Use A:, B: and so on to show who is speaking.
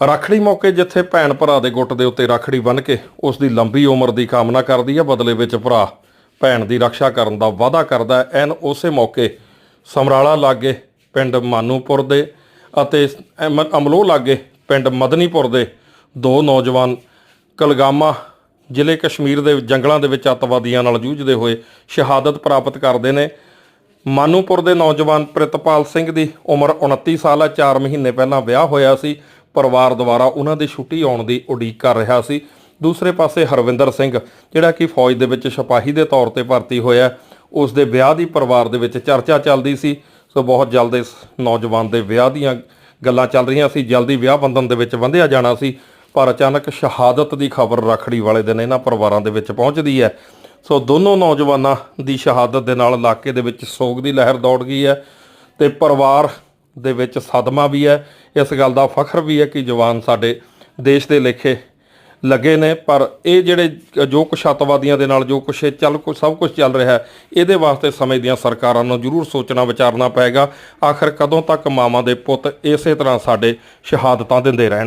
A: ਰਾਖੜੀ ਮੌਕੇ ਜਿੱਥੇ ਭੈਣ ਭਰਾ ਦੇ ਗੁੱਟ ਦੇ ਉੱਤੇ ਰਾਖੜੀ ਬੰਨ੍ਹ ਕੇ ਉਸ ਦੀ ਲੰਬੀ ਉਮਰ ਦੀ ਕਾਮਨਾ ਕਰਦੀ ਹੈ ਬਦਲੇ ਵਿੱਚ ਭਰਾ ਭੈਣ ਦੀ ਰੱਖਿਆ ਕਰਨ ਦਾ ਵਾਅਦਾ ਕਰਦਾ ਹੈ ਐਨ ਉਸੇ ਮੌਕੇ ਸਮਰਾਲਾ ਲਾਗੇ ਪਿੰਡ ਮਾਨੂਪੁਰ ਦੇ ਅਤੇ ਅਮ- ਅਮਲੋਹ ਲਾਗੇ ਪਿੰਡ ਮਦਨੀਪੁਰ ਦੇ ਦੋ ਨੌਜਵਾਨ ਕਲਗਾਮਾ ਜ਼ਿਲ੍ਹੇ ਕਸ਼ਮੀਰ ਦੇ ਜੰਗਲਾਂ ਦੇ ਵਿੱਚ ਅੱਤਵਾਦੀਆਂ ਨਾਲ ਜੂਝਦੇ ਹੋਏ ਸ਼ਹਾਦਤ ਪ੍ਰਾਪਤ ਕਰਦੇ ਨੇ। ਮਾਨੂਪੁਰ ਦੇ ਨੌਜਵਾਨ ਪ੍ਰਿਤਪਾਲ ਸਿੰਘ ਦੀ ਉਮਰ 29 ਸਾਲ ਹੈ 4 ਮਹੀਨੇ ਪਹਿਲਾਂ ਵਿਆਹ ਹੋਇਆ ਸੀ। ਪਰਿਵਾਰ ਦੁਆਰਾ ਉਹਨਾਂ ਦੀ ਛੁੱਟੀ ਆਉਣ ਦੀ ਉਡੀਕ ਕਰ ਰਿਹਾ ਸੀ। ਦੂਸਰੇ ਪਾਸੇ ਹਰਵਿੰਦਰ ਸਿੰਘ, ਜਿਹੜਾ ਕਿ ਫੌਜ ਦੇ ਵਿੱਚ ਸਿਪਾਹੀ ਦੇ ਤੌਰ ਤੇ ਭਰਤੀ ਹੋਇਆ, ਉਸ ਦੇ ਵਿਆਹ ਦੀ ਪਰਿਵਾਰ ਦੇ ਵਿੱਚ ਚਰਚਾ ਚੱਲਦੀ ਸੀ। ਸੋ ਬਹੁਤ ਜਲਦ ਇਸ ਨੌਜਵਾਨ ਦੇ ਵਿਆਹ ਦੀਆਂ ਗੱਲਾਂ ਚੱਲ ਰਹੀਆਂ ਸੀ। ਜਲਦੀ ਵਿਆਹ ਬੰਧਨ ਦੇ ਵਿੱਚ ਬੰਧਿਆ ਜਾਣਾ ਸੀ, ਪਰ ਅਚਾਨਕ ਸ਼ਹਾਦਤ ਦੀ ਖਬਰ ਰੱਖੜੀ ਵਾਲੇ ਦਿਨ ਇਹਨਾਂ ਪਰਿਵਾਰਾਂ ਦੇ ਵਿੱਚ ਪਹੁੰਚਦੀ ਹੈ। ਸੋ ਦੋਨੋਂ ਨੌਜਵਾਨਾਂ ਦੀ ਸ਼ਹਾਦਤ ਦੇ ਨਾਲ ਇਲਾਕੇ ਦੇ ਵਿੱਚ ਸੋਗ ਦੀ ਲਹਿਰ ਦੌੜ ਗਈ ਹੈ ਤੇ ਪਰਿਵਾਰ ਦੇ ਵਿੱਚ ਸਦਮਾ ਵੀ ਹੈ। ਇਸ ਗੱਲ ਦਾ ਫਖਰ ਵੀ ਹੈ ਕਿ ਜਵਾਨ ਸਾਡੇ ਦੇਸ਼ ਦੇ ਲੇਖੇ ਲੱਗੇ ਨੇ, ਪਰ ਇਹ ਜਿਹੜੇ ਜੋ ਕੁਛ ਅੱਤਵਾਦੀਆਂ ਦੇ ਨਾਲ ਜੋ ਕੁਛ ਇਹ ਚੱਲ ਕੁਛ ਸਭ ਕੁਝ ਚੱਲ ਰਿਹਾ ਇਹਦੇ ਵਾਸਤੇ ਸਮੇਂ ਦੀਆਂ ਸਰਕਾਰਾਂ ਨੂੰ ਜ਼ਰੂਰ ਸੋਚਣਾ ਵਿਚਾਰਨਾ ਪਏਗਾ। ਆਖਰ ਕਦੋਂ ਤੱਕ ਮਾਵਾਂ ਦੇ ਪੁੱਤ ਇਸੇ ਤਰ੍ਹਾਂ ਸਾਡੇ ਸ਼ਹਾਦਤਾਂ ਦਿੰਦੇ ਰਹਿਣ?